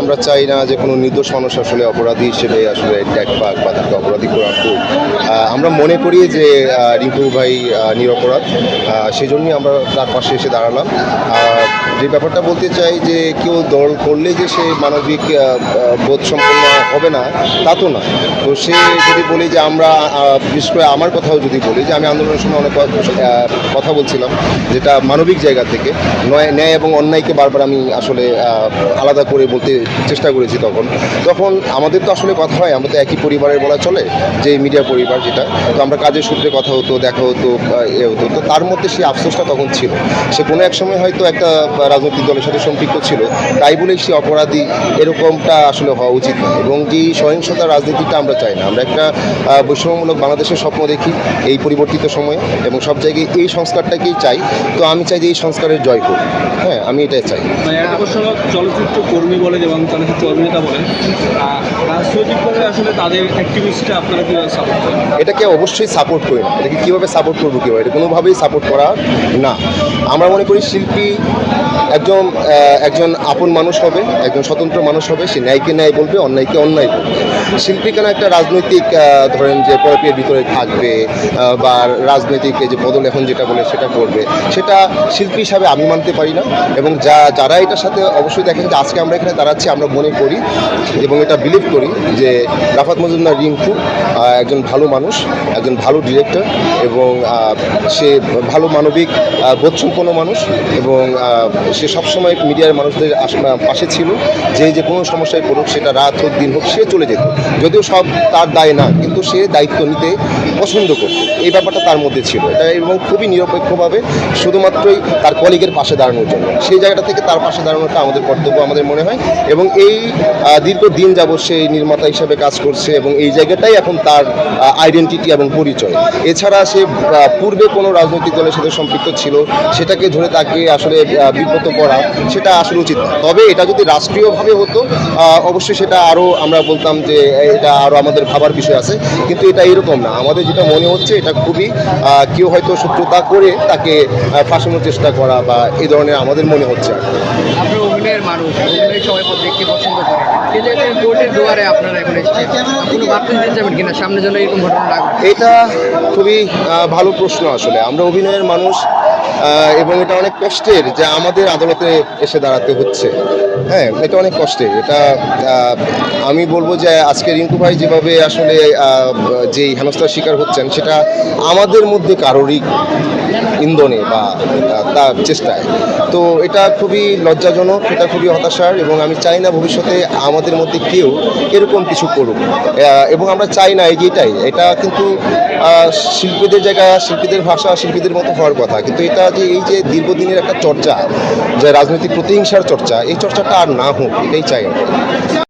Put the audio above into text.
আমরা চাই না যে কোনো নির্দোষ মানুষ আসলে অপরাধী হিসেবে আসলে ট্যাগ পাক বা তাকে অপরাধী করা হোক। আমরা মনে করি যে রিঙ্কু ভাই নিরপরাধ। সেই জন্যই আমরা তার পাশে এসে দাঁড়ালাম। যে ব্যাপারটা বলতে চাই যে, কেউ দল করলে যে সে মানবিক বোধ সম্পন্ন হবে না, তা তো না তো সে যদি বলি যে আমরা বিশেষ করে আমার কথাও যদি বলি যে আমি আন্দোলনের সময় অনেক কথা বলছিলাম, যেটা মানবিক জায়গা থেকে, নয়, ন্যায় এবং অন্যায়কে বারবার আমি আসলে আলাদা করে বলতে চেষ্টা করেছি তখন। তখন আমাদের তো আসলে কথা হয়, আমরা তো একই পরিবারের বলা চলে, যে মিডিয়া পরিবার যেটা। তো আমরা কাজের সূত্রে কথা হতো, দেখা হতো এ হতো। তো তার মধ্যে সেই আফসোসটা তখন ছিল। সে কোনো এক সময় হয়তো একটা রাজনৈতিক দলের সাথে সম্পৃক্ত ছিল। তাই বলেই সে অপরাধী এরকমটা আসলে হওয়া উচিত না। এবং যে সহিংসতা রাজনীতিটা আমরা চাই না। আমরা একটা বৈষম্যমূলক বাংলাদেশের স্বপ্ন দেখি এই পরিবর্তিত সময়ে। এবং সব জায়গায় এই সংস্কারটাকেই চাই। তো আমি চাই যে এই সংস্কারের জয় হোক। হ্যাঁ আমি এটাই চাই। মানে চলচ্চিত্র কর্মী বলেন এবং চলচ্চিত্র অভিনেতা বলেন আসলে তাদের অ্যাক্টিভিস্টটা আপনারা কীভাবে সাপোর্ট করেন? এটাকে অবশ্যই সাপোর্ট করি না। এটাকে কীভাবে সাপোর্ট করব কীভাবে? এটা কোনোভাবেই সাপোর্ট করা না। আমরা মনে করি শিল্পী একজন একজন আপন মানুষ হবে, একজন স্বতন্ত্র মানুষ হবে, সে ন্যায়কে ন্যায় বলবে, অন্যায়কে অন্যায় বলবে। শিল্পী কেন একটা রাজনৈতিক ধরেন যে প্রকল্পের ভিতরে থাকবে বা রাজনৈতিক যে বদল এখন যেটা বলে সেটা করবে, সেটা শিল্পী হিসাবে আমি মানতে পারি না। এবং যা, যারা এটার সাথে অবশ্যই দেখেন যে আজকে আমরা এখানে দাঁড়াচ্ছি, আমরা মনে করি এবং এটা বিলিভ করি যে রাফাত মজুমদার রিঙ্কু একজন ভালো মানুষ, একজন ভালো ডিরেক্টর এবং সে ভালো মানবিক বোধসম্পন্ন মানুষ এবং সে সবসময় মিডিয়ার মানুষদের পাশে ছিল। যে যে কোনো সমস্যায় পড়ুক, সেটা রাত হোক, দিন হোক, সে চলে যেত। যদিও সব তার দায় না, কিন্তু সে দায়িত্ব নিতে পছন্দ করত। এই ব্যাপারটা তার মধ্যে ছিল। এটা এবং খুবই নিরপেক্ষভাবে শুধুমাত্রই তার কলিগের পাশে দাঁড়ানোর জন্য। সেই জায়গাটা থেকে তার পাশে দাঁড়ানোটা আমাদের কর্তব্য, আমাদের মনে হয়। এবং এই দীর্ঘ দিন যাবৎ সে নির্মাতা হিসেবে কাজ করছে এবং এই জায়গাটাই এখন তার আইডেন্টিটি এবং পরিচয়। এছাড়া সে পূর্বে কোনো রাজনৈতিক দলের সাথে সম্পৃক্ত ছিল, সেটাকে ধরে তাকে আসলে বিব্রত করা, সেটা আসলে উচিত। তবে এটা যদি রাষ্ট্রীয়ভাবে হতো অবশ্যই সেটা আরও আমরা বলতাম যে, এটা আরও আমাদের ভাবার বিষয় আছে। কিন্তু এটা এরকম না। আমাদের যেটা মনে হচ্ছে, এটা খুবই কেউ হয়তো শত্রুতা করে তাকে ফাঁসানোর চেষ্টা করা বা এই ধরনের আমাদের মনে হচ্ছে মানুষ সামনে যেন এটা খুবই ভালো প্রশ্ন আসলে। আমরা অভিনয়ের মানুষ এবং এটা অনেক কষ্টের যে আমাদের আদালতে এসে দাঁড়াতে হচ্ছে। হ্যাঁ এটা অনেক কষ্টের। এটা আমি বলব যে আজকে রিঙ্কু ভাই যেভাবে আসলে যেই হেনস্থার শিকার হচ্ছেন, সেটা আমাদের মধ্যে কারোরই ইন্ধনে বা তার চেষ্টায়। তো এটা খুবই লজ্জাজনক, এটা খুবই হতাশার এবং আমি চাই না ভবিষ্যতে আমাদের মধ্যে কেউ এরকম কিছু করুক। এবং আমরা চাই না এই এটাই। এটা কিন্তু শিল্পীদের জায়গায় শিল্পীদের ভাষা, শিল্পীদের মতো হওয়ার কথা। কিন্তু এটা যে এই যে দীর্ঘদিনের একটা চর্চা, যে রাজনৈতিক প্রতিহিংসার চর্চা, এই চর্চাটা আর না হোক, এটাই চাই